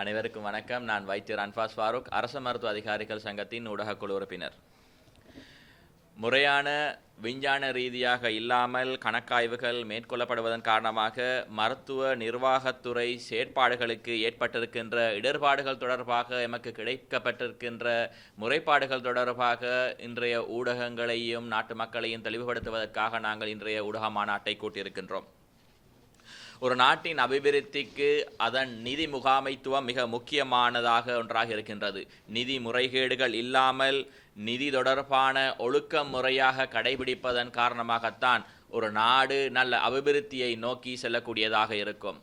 அனைவருக்கும் வணக்கம். நான் வைத்தியர் அன்பாஸ் ஃபாரூக் அரசு மருத்துவ அதிகாரிகள் சங்கத்தின் ஊடகக்குழு உறுப்பினர். முறையான விஞ்ஞான ரீதியாக இல்லாமல் கணக்காய்வுகள் மேற்கொள்ளப்படுவதன் காரணமாக மருத்துவ நிர்வாகத்துறை செயற்பாடுகளுக்கு ஏற்பட்டிருக்கின்ற இடர்பாடுகள் தொடர்பாக எமக்கு கிடைக்கப்பட்டிருக்கின்ற முறைப்பாடுகள் தொடர்பாக இன்றைய ஊடகங்களையும் நாட்டு மக்களையும் தெளிவுபடுத்துவதற்காக நாங்கள் இன்றைய ஊடக மாநாட்டை கூட்டியிருக்கின்றோம். ஒரு நாட்டின் அபிவிருத்திக்கு அதன் நிதி முகாமைத்துவம் மிக முக்கியமானதாக ஒன்றாக இருக்கின்றது. நிதி முறைகேடுகள் இல்லாமல் நிதி தொடர்பான ஒழுக்க முறையாக கடைபிடிப்பதன் காரணமாகத்தான் ஒரு நாடு நல்ல அபிவிருத்தியை நோக்கி செல்லக்கூடியதாக இருக்கும்.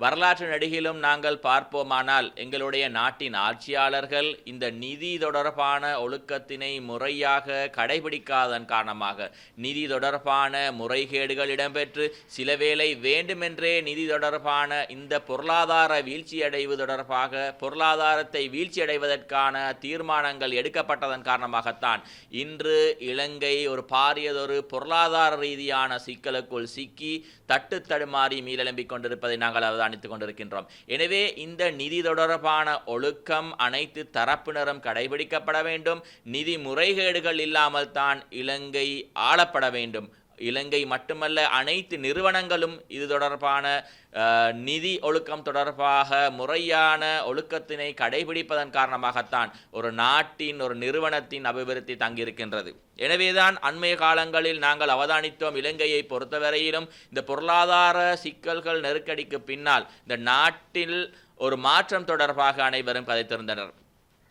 வரலாற்று நடிகிலும் நாங்கள் பார்ப்போமானால் எங்களுடைய நாட்டின் ஆட்சியாளர்கள் இந்த நிதி தொடர்பான ஒழுக்கத்தினை முறையாக கடைபிடிக்காதன் காரணமாக நிதி தொடர்பான முறைகேடுகள் இடம்பெற்று சிலவேளை வேண்டுமென்றே நிதி தொடர்பான இந்த பொருளாதார வீழ்ச்சியடைவு தொடர்பாக பொருளாதாரத்தை வீழ்ச்சியடைவதற்கான தீர்மானங்கள் எடுக்கப்பட்டதன் காரணமாகத்தான் இன்று இலங்கை ஒரு பாரியதொரு பொருளாதார ரீதியான சிக்கலுக்குள் சிக்கி தட்டு தடுமாறி மீளெழும்பிக் கொண்டிருப்பதை நாங்கள் அவதானித்துக் கொண்டிருக்கின்றோம் எனவே இந்த நிதி தொடர்பான ஒழுக்கம் அனைத்து தரப்பினரும் கடைபிடிக்கப்பட வேண்டும். நிதி முறைகேடுகள் இல்லாமல் தான் இலங்கை ஆளப்பட வேண்டும். இலங்கை மட்டுமல்ல அனைத்து நிறுவனங்களும் இது தொடர்பான நிதி ஒழுக்கம் தொடர்பாக முறையான ஒழுக்கத்தினை கடைபிடிப்பதன் காரணமாகத்தான் ஒரு நாட்டின் ஒரு நிறுவனத்தின் அபிவிருத்தி தங்கியிருக்கின்றது. எனவேதான் அண்மைய காலங்களில் நாங்கள் அவதானித்தோம் இலங்கையை பொறுத்தவரையிலும் இந்த பொருளாதார சிக்கல்கள் நெருக்கடிக்கு பின்னால் இந்த நாட்டில் ஒரு மாற்றம் தொடர்பாக அனைவரும் கதைத்திருந்தனர்.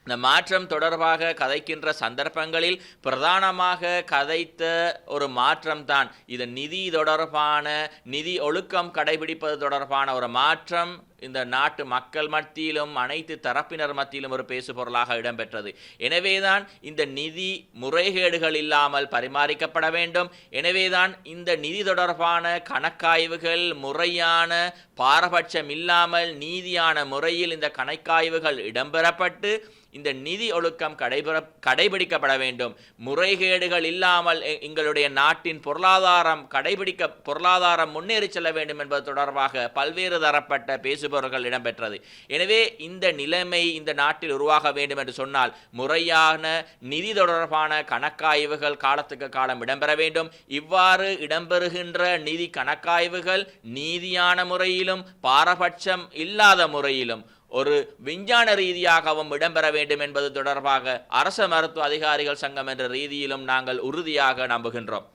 இந்த மாற்றம் தொடர்பாக கதைக்கின்ற சந்தர்ப்பங்களில் பிரதானமாக கதைத்த ஒரு மாற்றம்தான். இது நிதி தொடர்பான நிதி ஒழுக்கம் கடைபிடிப்பது தொடர்பான ஒரு மாற்றம். இந்த நாட்டு மக்கள் மத்தியிலும் அனைத்து தரப்பினர் மத்தியிலும் ஒரு பேசு பொருளாக இடம்பெற்றது. எனவேதான் இந்த நிதி முறைகேடுகள் இல்லாமல் பரிமாறிக்கப்பட வேண்டும். எனவேதான் இந்த நிதி தொடர்பான கணக்காய்வுகள் முறையான பாரபட்சம் இல்லாமல் நீதியான முறையில் இந்த கணக்காய்வுகள் இடம்பெறப்பட்டு இந்த நிதி ஒழுக்கம் கடைபெற கடைபிடிக்கப்பட வேண்டும். முறைகேடுகள் இல்லாமல் எங்களுடைய நாட்டின் பொருளாதாரம் கடைபிடிக்க பொருளாதாரம் முன்னேறி செல்ல வேண்டும் என்பது தொடர்பாக பல்வேறு தரப்பட்ட பேசுபவர்கள் இடம்பெற்றது. எனவே இந்த நிலைமை இந்த நாட்டில் உருவாக வேண்டும் என்று சொன்னால் முறையான நிதி தொடர்பான கணக்காய்வுகள் காலத்துக்கு காலம் இடம்பெற வேண்டும். இவ்வாறு இடம்பெறுகின்ற நிதி கணக்காய்வுகள் நீதியான முறையிலும் பாரபட்சம் இல்லாத முறையிலும் ஒரு விஞ்ஞான ரீதியாகவும் இடம்பெற வேண்டும் என்பது தொடர்பாக அரச மருத்துவ அதிகாரிகள் சங்கம் என்ற ரீதியிலும் நாங்கள் உறுதியாக நம்புகின்றோம்.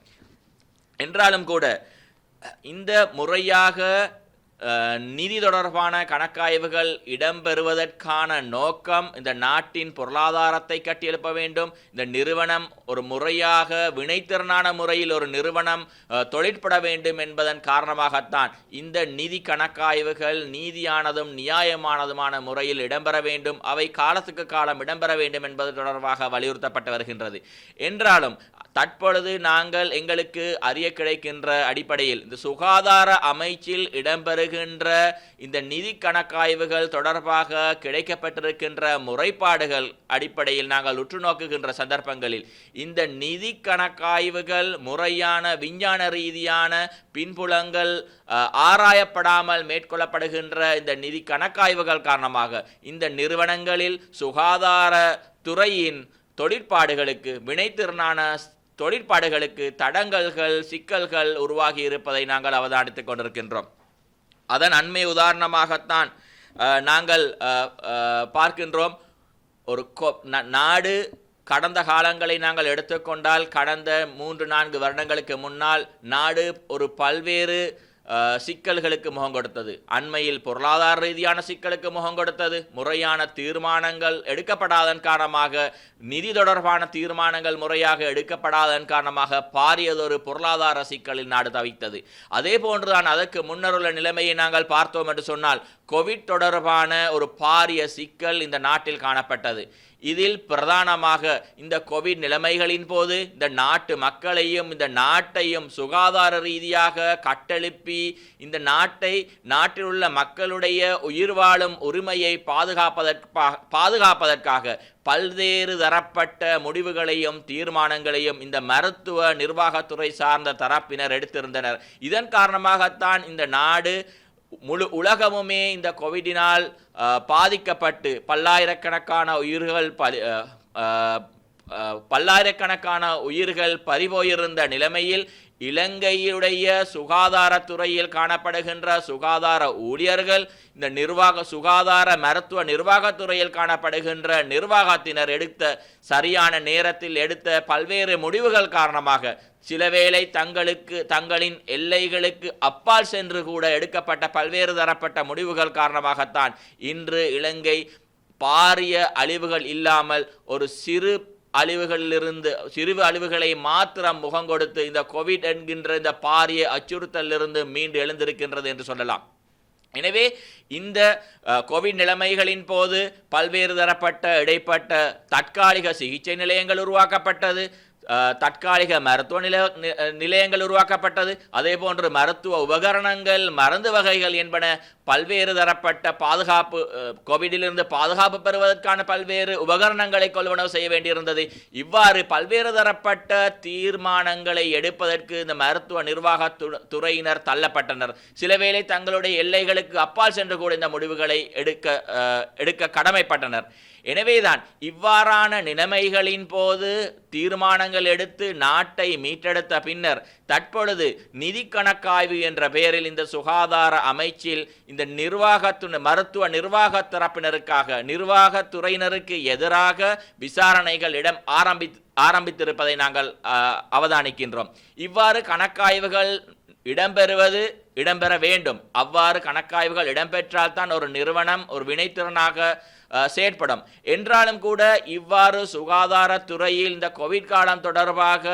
என்றாலும் கூட இந்த முறையாக நிதி தொடர்பான கணக்காய்வுகள் இடம்பெறுவதற்கான நோக்கம் இந்த நாட்டின் பொருளாதாரத்தை கட்டியெழுப்ப வேண்டும். இந்த நிறுவனம் ஒரு முறையாக வினைத்திறனான முறையில் ஒரு நிறுவனம் தொழிற்பட வேண்டும் என்பதன் காரணமாகத்தான் இந்த நிதி கணக்காய்வுகள் நீதியானதும் நியாயமானதுமான முறையில் இடம்பெற வேண்டும். அவை காலத்துக்கு காலம் இடம்பெற வேண்டும் என்பது தொடர்பாக வலியுறுத்தப்பட்டு வருகின்றது. என்றாலும் தற்பொழுது நாங்கள் எங்களுக்கு அறிய கிடைக்கின்ற அடிப்படையில் இந்த சுகாதார அமைச்சில் இடம்பெறுகின்ற இந்த நிதி கணக்காய்வுகள் தொடர்பாக கிடைக்கப்பட்டிருக்கின்ற முறைப்பாடுகள் அடிப்படையில் நாங்கள் உற்று நோக்குகின்ற சந்தர்ப்பங்களில் இந்த நிதி கணக்காய்வுகள் முறையான விஞ்ஞான ரீதியான பின்புலங்கள் ஆராயப்படாமல் மேற்கொள்ளப்படுகின்ற இந்த நிதி கணக்காய்வுகள் காரணமாக இந்த நிறுவனங்களில் சுகாதார துறையின் தொழிற்பாடுகளுக்கு வினைத்திறனான தொழிற்பாடுகளுக்கு தடங்கல்கள் சிக்கல்கள் உருவாகி இருப்பதை நாங்கள் அவதானித்துக் கொண்டிருக்கின்றோம். அதன் அண்மை உதாரணமாகத்தான் நாங்கள் பார்க்கின்றோம். ஒரு கொ- நாடு கடந்த காலங்களை நாங்கள் எடுத்துக்கொண்டால் கடந்த மூன்று நான்கு வருடங்களுக்கு முன்னால் நாடு ஒரு பல்வேறு சிக்கல்களுக்கு முகம் கொடுத்தது. அண்மையில் பொருளாதார ரீதியான சிக்கலுக்கு முகம் கொடுத்தது. முறையான தீர்மானங்கள் எடுக்கப்படாதன் காரணமாக நிதி தொடர்பான தீர்மானங்கள் முறையாக எடுக்கப்படாதன் காரணமாக பாரியதொரு பொருளாதார சிக்கலில் நாடு தவித்தது. அதே போன்றுதான் அதற்கு முன்னர் உள்ள நிலைமையை நாங்கள் பார்த்தோம் என்று சொன்னால் கோவிட் தொடர்பான ஒரு பாரிய சிக்கல் இந்த நாட்டில் காணப்பட்டது. இதில் பிரதானமாக இந்த கோவிட் நிலைமைகளின் போது இந்த நாட்டு மக்களையும் இந்த நாட்டையும் சுகாதார ரீதியாக கட்டெழுப்பி இந்த நாட்டை நாட்டில் உள்ள மக்களுடைய உயிர் வாழும் உரிமையை பாதுகாப்பதற்காக பாதுகாப்பதற்காக பல்வேறு தரப்பட்ட முடிவுகளையும் தீர்மானங்களையும் இந்த மருத்துவ நிர்வாகத்துறை சார்ந்த தரப்பினர் எடுத்திருந்தனர். இதன் காரணமாகத்தான் இந்த நாடு முழு உலகமுமே இந்த கோவிடினால் பாதிக்கப்பட்டு பல்லாயிரக்கணக்கான உயிர்கள் பலி பல்லாயிரக்கணக்கான உயிர்கள் பறிபோயிருந்த நிலைமையில் இலங்கையுடைய சுகாதாரத்துறையில் காணப்படுகின்ற சுகாதார ஊழியர்கள் இந்த நிர்வாக சுகாதார மருத்துவ நிர்வாகத்துறையில் காணப்படுகின்ற நிர்வாகத்தினர் எடுத்த சரியான நேரத்தில் எடுத்த பல்வேறு முடிவுகள் காரணமாக சிலவேளை தங்களுக்கு தங்களின் எல்லைகளுக்கு அப்பால் சென்று கூட எடுக்கப்பட்ட பல்வேறு தரப்பட்ட முடிவுகள் காரணமாகத்தான் இன்று இலங்கை பாரிய அழிவுகள் இல்லாமல் ஒரு சிறு அழிவுகளிலிருந்து சிறு அழிவுகளை மாத்திரம் முகம் கொடுத்து இந்த கோவிட் என்கின்ற இந்த பாரிய அச்சுறுத்தலிலிருந்து மீண்டு எழுந்திருக்கின்றது என்று சொல்லலாம். எனவே இந்த கோவிட் நிலைமைகளின் போது பல்வேறு தரப்பட்ட இடைப்பட்ட தற்காலிக சிகிச்சை நிலையங்கள் உருவாக்கப்பட்டது. தற்காலிக மருத்துவ நில நி- நிலையங்கள் உருவாக்கப்பட்டது அதே போன்று மருத்துவ உபகரணங்கள் மருந்து வகைகள் என்பன பல்வேறு தரப்பட்ட பாதுகாப்பு கோவிடிலிருந்து பாதுகாப்பு பெறுவதற்கான பல்வேறு உபகரணங்களை கொள்வனவு செய்ய வேண்டியிருந்தது இவ்வாறு பல்வேறு தரப்பட்ட தீர்மானங்களை எடுப்பதற்கு இந்த மருத்துவ நிர்வாக துறையினர் தள்ளப்பட்டனர் சிலவேளை தங்களுடைய எல்லைகளுக்கு அப்பால் சென்று கூட இந்த முடிவுகளை எடுக்க எடுக்க கடமைப்பட்டனர் எனவேதான் இவ்வாறான நிலைமைகளின் போது தீர்மானங்கள் எடுத்து நாட்டை மீட்டெடுத்த பின்னர் தற்பொழுது நிதி கணக்காய்வு என்ற பெயரில் இந்த சுகாதார அமைச்சில் இந்த நிர்வாகத்து மருத்துவ நிர்வாக தரப்பினருக்காக நிர்வாகத்துறையினருக்கு எதிராக விசாரணைகள் இடம் ஆரம்பி ஆரம்பித்திருப்பதை நாங்கள் அவதானிக்கின்றோம். இவ்வாறு கணக்காய்வுகள் இடம்பெறுவது இடம்பெற வேண்டும். அவ்வாறு கணக்காய்வுகள் இடம்பெற்றால் தான் ஒரு நிறுவனம் ஒரு வினைத்திறனாக செயற்படும். என்றாலும் கூட இவ்வாறு சுகாதாரத்துறையில் இந்த கோவிட் காலம் தொடர்பாக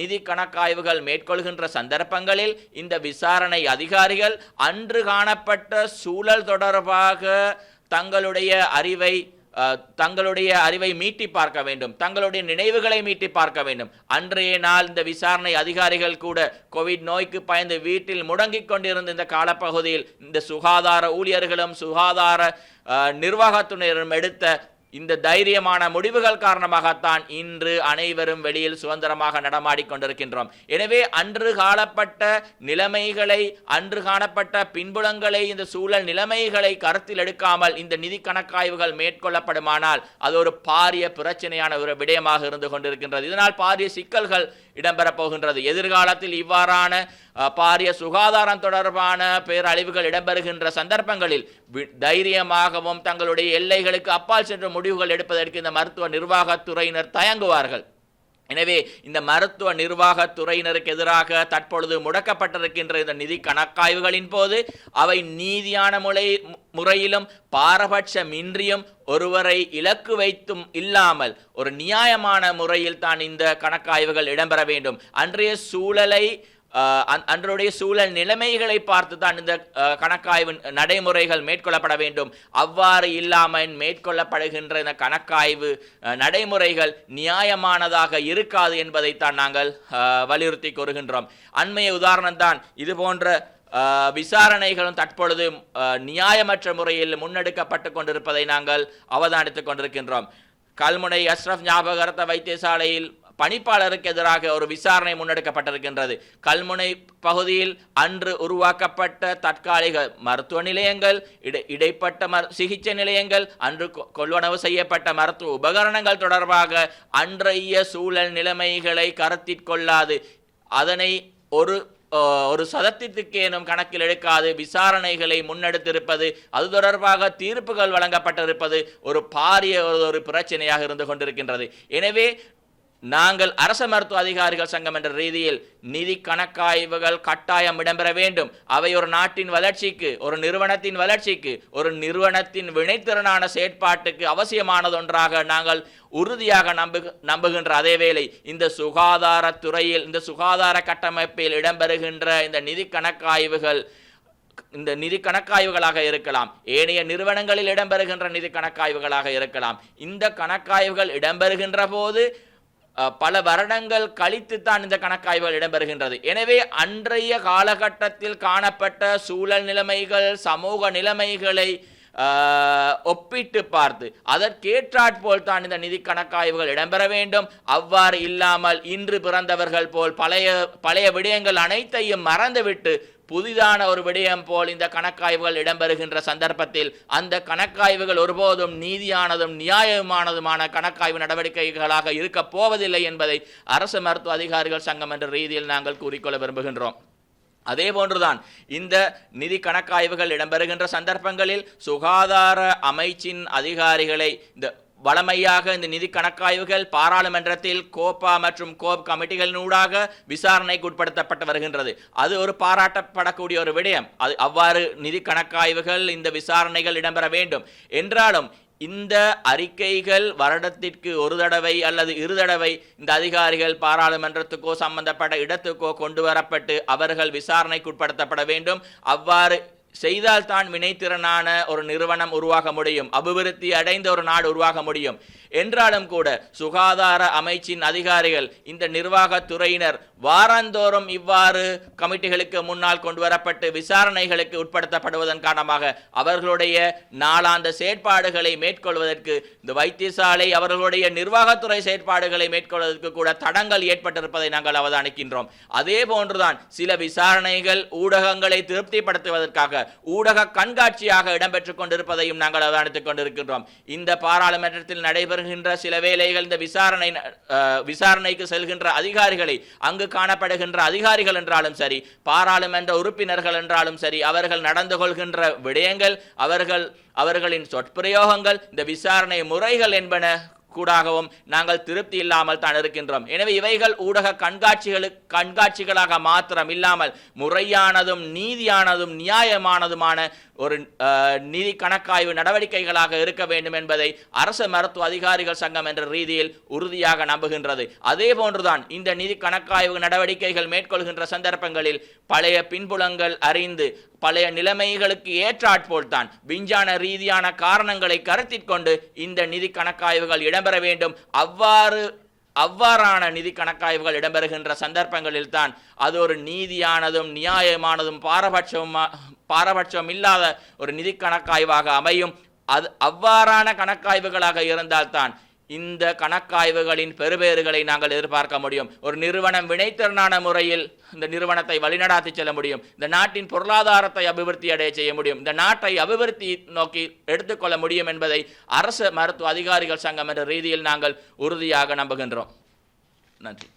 நிதி கணக்காய்வுகள் மேற்கொள்கின்ற சந்தர்ப்பங்களில் இந்த விசாரணை அதிகாரிகள் அன்று காணப்பட்ட சூழல் தொடர்பாக தங்களுடைய அறிவை தங்களுடைய அறிவை மீட்டி பார்க்க வேண்டும். தங்களுடைய நினைவுகளை மீட்டி பார்க்க வேண்டும். அன்றைய நாள் இந்த விசாரணை அதிகாரிகள் கூட கோவிட் நோய்க்கு பயந்து வீட்டில் முடங்கிக் கொண்டிருந்த இந்த காலப்பகுதியில் இந்த சுகாதார ஊழியர்களும் சுகாதார நிர்வாகத்துறையினரும் எடுத்த இந்த தைரியமான முடிவுகள் காரணமாகத்தான் இன்று அனைவரும் வெளியில் சுதந்திரமாக நடமாடிக்கொண்டிருக்கின்றோம் எனவே அன்று காணப்பட்ட நிலைமைகளை அன்று காணப்பட்ட பின்புலங்களை இந்த சூழல் நிலைமைகளை கருத்தில் எடுக்காமல் இந்த நிதி கணக்காய்வுகள் மேற்கொள்ளப்படுமானால் அது ஒரு பாரிய பிரச்சனையான ஒரு விடயமாக இருந்து கொண்டிருக்கின்றது. இதனால் பாரிய சிக்கல்கள் இடம்பெறப் போகின்றது. எதிர்காலத்தில் இவ்வாறான பாரிய சுகாதாரம் தொடர்பான பேரழிவுகள் இடம்பெறுகின்ற சந்தர்ப்பங்களில் வி- தைரியமாகவும் தங்களுடைய எல்லைகளுக்கு அப்பால் சென்று முடிவுகள் எடுப்பதற்கு இந்த மருத்துவ நிர்வாகத்துறையினர் தயங்குவார்கள். எனவே இந்த மருத்துவ நிர்வாகத் துறையினருக்கு எதிராக தற்பொழுது முடக்கப்பட்டிருக்கின்ற இந்த நிதி கணக்காய்வுகளின் போது அவை நீதியான முறை முறையிலும் பாரபட்சமின்றியும் ஒருவரை இலக்கு வைத்தும் இல்லாமல் ஒரு நியாயமான முறையில் தான் இந்த கணக்காய்வுகள் இடம்பெற வேண்டும். அன்றைய சூழலை அன்றனுடைய சூழல் நிலைமைகளை பார்த்து தான் இந்த கணக்காய்வு நடைமுறைகள் மேற்கொள்ளப்பட வேண்டும். அவ்வாறு இல்லாமல் மேற்கொள்ளப்படுகின்ற இந்த கணக்காய்வு நடைமுறைகள் நியாயமானதாக இருக்காது என்பதைத்தான் நாங்கள் வலியுறுத்தி கூறுகின்றோம். அண்மைய உதாரணம்தான் இது போன்ற விசாரணைகளும் தற்பொழுது நியாயமற்ற முறையில் முன்னெடுக்கப்பட்டு கொண்டிருப்பதை நாங்கள் அவதானித்துக் கொண்டிருக்கின்றோம். கல்முனை அஸ்ரப் ஞாபகரத்த வைத்தியசாலையில் பணிப்பாளருக்கு எதிராக ஒரு விசாரணை முன்னெடுக்கப்பட்டிருக்கின்றது. கல்முனை பகுதியில் அன்று உருவாக்கப்பட்ட தற்காலிக மருத்துவ நிலையங்கள் இடை இடைப்பட்ட மரு சிகிச்சை நிலையங்கள் அன்று கொ- கொள்வனவு செய்யப்பட்ட மருத்துவ உபகரணங்கள் தொடர்பாக அன்றைய சூழல் நிலைமைகளை கருத்திற் கொள்ளாது. அதனை ஒரு ஒரு சதத்திற்கேனும் கணக்கில் எடுக்காது. விசாரணைகளை முன்னெடுத்திருப்பது அது தொடர்பாக தீர்ப்புகள் வழங்கப்பட்டிருப்பது ஒரு பாரிய ஒரு- ஒரு பிரச்சனையாக இருந்து கொண்டிருக்கின்றது. எனவே நாங்கள் அரச மருத்துவ அதிகாரிகள் சங்கம் என்ற ரீதியில் நிதி கணக்காய்வுகள் கட்டாயம் இடம்பெற வேண்டும். அவை ஒரு நாட்டின் வளர்ச்சிக்கு ஒரு நிறுவனத்தின் வளர்ச்சிக்கு ஒரு நிறுவனத்தின் வினைத்திறனான செயற்பாட்டுக்கு அவசியமானது ஒன்றாக நாங்கள் உறுதியாக நம்பு நம்புகின்ற அதே வேளை இந்த சுகாதாரத்துறையில் இந்த சுகாதார கட்டமைப்பில் இடம்பெறுகின்ற இந்த நிதி கணக்காய்வுகள் இந்த நிதி கணக்காய்வுகளாக இருக்கலாம். ஏனைய நிறுவனங்களில் இடம்பெறுகின்ற நிதி கணக்காய்வுகளாக இருக்கலாம். இந்த கணக்காய்வுகள் இடம்பெறுகின்ற போது பல வருடங்கள் கழித்து தான் இந்த கணக்காய்வுகள் இடம்பெறுகின்றது. எனவே அன்றைய காலகட்டத்தில் காணப்பட்ட சூழல் நிலைமைகள் சமூக நிலைமைகளை ஒப்பிட்டு பார்த்து அதற்கேற்றாற்போல் தான் இந்த நிதி கணக்காய்வுகள் இடம்பெற வேண்டும். அவ்வாறு இல்லாமல் இன்று பிறந்தவர்கள் போல் பழைய பழைய விடயங்கள் அனைத்தையும் மறந்துவிட்டு புதிதான ஒரு விடயம் போல் இந்த கணக்காய்வுகள் இடம்பெறுகின்ற சந்தர்ப்பத்தில் அந்த கணக்காய்வுகள் ஒருபோதும் நீதியானதும் நியாயமானதுமான கணக்காய்வு நடவடிக்கைகளாக இருக்கப் போவதில்லை என்பதை அரசு மருத்துவ அதிகாரிகள் சங்கம் என்ற ரீதியில் நாங்கள் கூறிக்கொள்ள விரும்புகின்றோம். அதே போன்றுதான் இந்த நிதி கணக்காய்வுகள் இடம்பெறுகின்ற சந்தர்ப்பங்களில் சுகாதார அமைச்சின் அதிகாரிகளை இந்த வளமையாக இந்த நிதி கணக்காய்வுகள் பாராளுமன்றத்தில் கோப்பா மற்றும் கோப் கமிட்டிகளினூடாக விசாரணைக்கு உட்படுத்தப்பட்டு வருகின்றது. அது ஒரு பாராட்டப்படக்கூடிய ஒரு விடயம். அது அவ்வாறு நிதி கணக்காய்வுகள் இந்த விசாரணைகள் இடம்பெற வேண்டும். என்றாலும் இந்த அறிக்கைகள் வருடத்திற்கு ஒரு தடவை அல்லது இரு தடவை இந்த அதிகாரிகள் பாராளுமன்றத்துக்கோ சம்பந்தப்பட்ட இடத்துக்கோ கொண்டு வரப்பட்டு அவர்கள் விசாரணைக்கு உட்படுத்தப்பட வேண்டும். அவ்வாறு செய்தால்தான் வினைத்திறனான ஒரு நிறுவனம் உருவாக முடியும் அபிவிருத்தி அடைந்த ஒரு நாடு உருவாக முடியும். என்றாலும் கூட சுகாதார அமைச்சின் அதிகாரிகள் இந்த நிர்வாகத்துறையினர் வாரந்தோறும் இவ்வாறு கமிட்டிகளுக்கு முன்னால் கொண்டு வரப்பட்டு விசாரணைகளுக்கு உட்படுத்தப்படுவதன் காரணமாக அவர்களுடைய நாளாந்த செயற்பாடுகளை மேற்கொள்வதற்கு இந்த வைத்தியசாலை அவர்களுடைய நிர்வாகத்துறை செயற்பாடுகளை மேற்கொள்வதற்கு கூட தடங்கள் ஏற்பட்டிருப்பதை நாங்கள் அவதானிக்கின்றோம். அதே போன்றுதான் சில விசாரணைகள் ஊடகங்களை திருப்திப்படுத்துவதற்காக ஊடக கண்காட்சியாக இடம்பெற்றுக் கொண்டிருப்பதையும் நாங்கள் அவதானித்துக் கொண்டிருக்கின்றோம். இந்த பாராளுமன்றத்தில் நடைபெறுகின்ற சில வேளைகள் இந்த விசாரணை அஹ், விசாரணைக்கு செல்கின்ற அதிகாரிகளை அங்கு காணப்படுகின்ற அதிகாரிகள் என்றாலும் சரி பாராளுமன்ற உறுப்பினர்கள் என்றாலும் சரி அவர்கள் நடந்து கொள்கின்ற விடயங்கள் அவர்கள் அவர்களின் சொற்பிரயோகங்கள் இந்த விசாரணை முறைகள் என்பன கூடாகவும் நாங்கள் திருப்தி இல்லாமல் தான் இருக்கின்றோம். எனவே இவைகள் ஊடக கண்காட்சிகளுக்கு கண்காட்சிகளாக மாத்திரம் இல்லாமல் முறையானதும் நீதியானதும் நியாயமானதுமான ஒரு நிதி கணக்காய்வு நடவடிக்கைகளாக இருக்க வேண்டும் என்பதை அரசு மருத்துவ அதிகாரிகள் சங்கம் என்ற ரீதியில் உறுதியாக நம்புகின்றது. அதே போன்றுதான் இந்த நிதி கணக்காய்வு நடவடிக்கைகள் மேற்கொள்கின்ற சந்தர்ப்பங்களில் பழைய பின்புலங்கள் அறிந்து பழைய நிலைமைகளுக்கு ஏற்றாற்போல் தான் விஞ்ஞான ரீதியான காரணங்களை கருத்தில் கொண்டு இந்த நிதி கணக்காய்வுகள் இடம்பெற வேண்டும். அவ்வாறு அவ்வாறான நிதி கணக்காய்வுகள் இடம்பெறுகின்ற சந்தர்ப்பங்களில் தான் அது ஒரு நீதியானதும் நியாயமானதும் பாரபட்சம் பாரபட்சம் இல்லாத ஒரு நிதி கணக்காய்வாக அமையும். அது அவ்வாறான கணக்காய்வுகளாக இருந்தால்தான் இந்த கணக்காய்வுகளின் பெறுபேறுகளை நாங்கள் எதிர்பார்க்க முடியும். ஒரு நிறுவனம் வினைத்திறனான முறையில் இந்த நிறுவனத்தை வழிநடாத்தி செல்ல முடியும். இந்த நாட்டின் பொருளாதாரத்தை அபிவிருத்தி அடைய செய்ய முடியும். இந்த நாட்டை அபிவிருத்தி நோக்கி எடுத்துக்கொள்ள முடியும் என்பதை அரசு மருத்துவ அதிகாரிகள் சங்கம் என்ற ரீதியில் நாங்கள் உறுதியாக நம்புகின்றோம். நன்றி.